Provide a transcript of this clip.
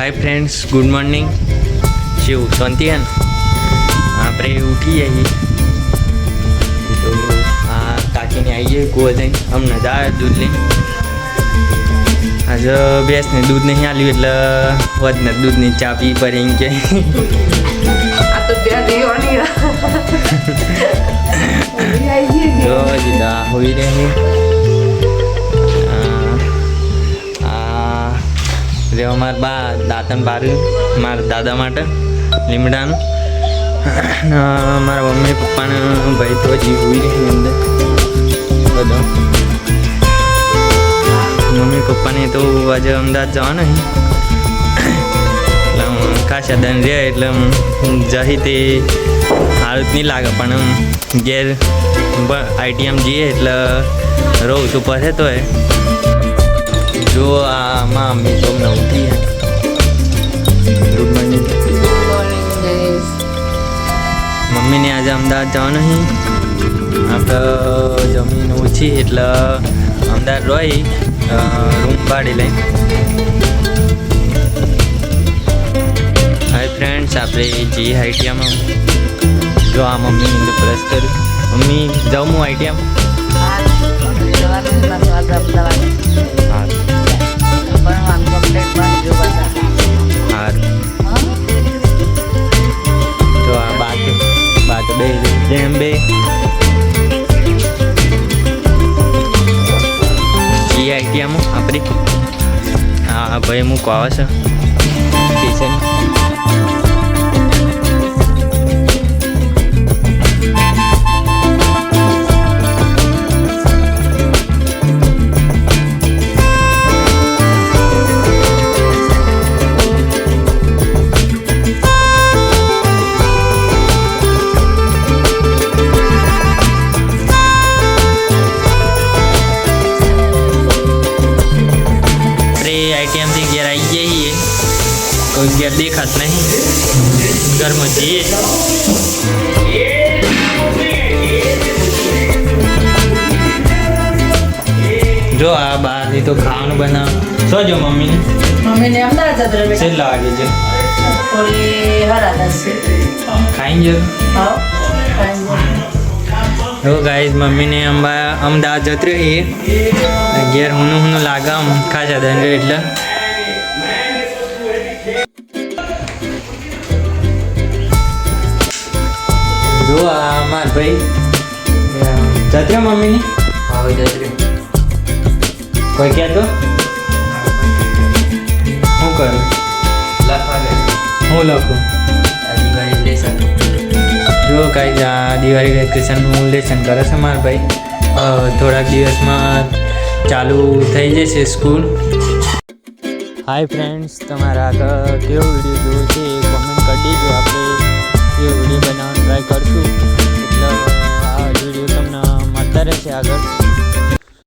Hi friends good morning Shiv Shanti હે આપણે ઉઠી જઈએ. તો આ કાકીને આવીએ કુવા જઈને. હમણાં જ આવે દૂધ લઈને. આજે ભેંસને દૂધ નહીં આલ્યું એટલે વધને દૂધની ચા પી એમ કે. અમાર બા દાંતન પાર્યું મારા દાદા માટે, લીમડાનું. મારા મમ્મી, પપ્પાને, ભાઈ તો હજી રહી અંદર. બધો. મમ્મી, પપ્પાને તો આજે અમદાવાદ જવાનું એટલે હું ખાસા દન રહે, એટલે હું જહી તે સારું નહીં લાગે, પણ ઘેર આઈટીએમ જઈએ એટલે રહું તો પડે તો એ. જો આમાં mummy Good morning. Good morning, guys. મમ્મીને આજે અમદાવાદ જવાનું છે આપણે જમીન ઓછી એટલે અમદાવાદ રહી રૂમ ભાડી લઈને હાય ફ્રેન્ડ્સ આપણે જઈએ આઈટીઆમાં જો આ મમ્મીને પ્રેસ કર્યું મમ્મી જાઉં હું હારું. તો આ બાત બાત બે જેમ બે. જી આઈટીએમ આપણી હા ભાઈ મૂકો આવે છે. કિચન જઈએ કોઈ ઘેર દેખાત નહીં ઘરમાં જઈએ જો આ બહારથી તો ખાવાનું બનાવ શું જો મમ્મીને મમ્મીને અમદાવાદ જતો છેલ્લા વાગે છે ખાઈ જો હા ગાઈઝ મમ્મીને અંબા અમદાવાદ જતો રહીએ ઘેર હુનું હુનું લાગે ખાસા દંડ એટલે માર ભાઈ જતો મમ્મીની? હવે જઈ કોઈ કહેતો શું કરું? લખવા દે હું લખું? જો કાંઈ આ દિવાળી વેકેશનનું લેસન કરે છે મારા ભાઈ થોડાક દિવસમાં ચાલુ થઈ જશે સ્કૂલ. હાય ફ્રેન્ડ્સ તમારા આગળ કેવો વીડિયો જોવો છે એ કોમેન્ટ કરી દેજો. આપણે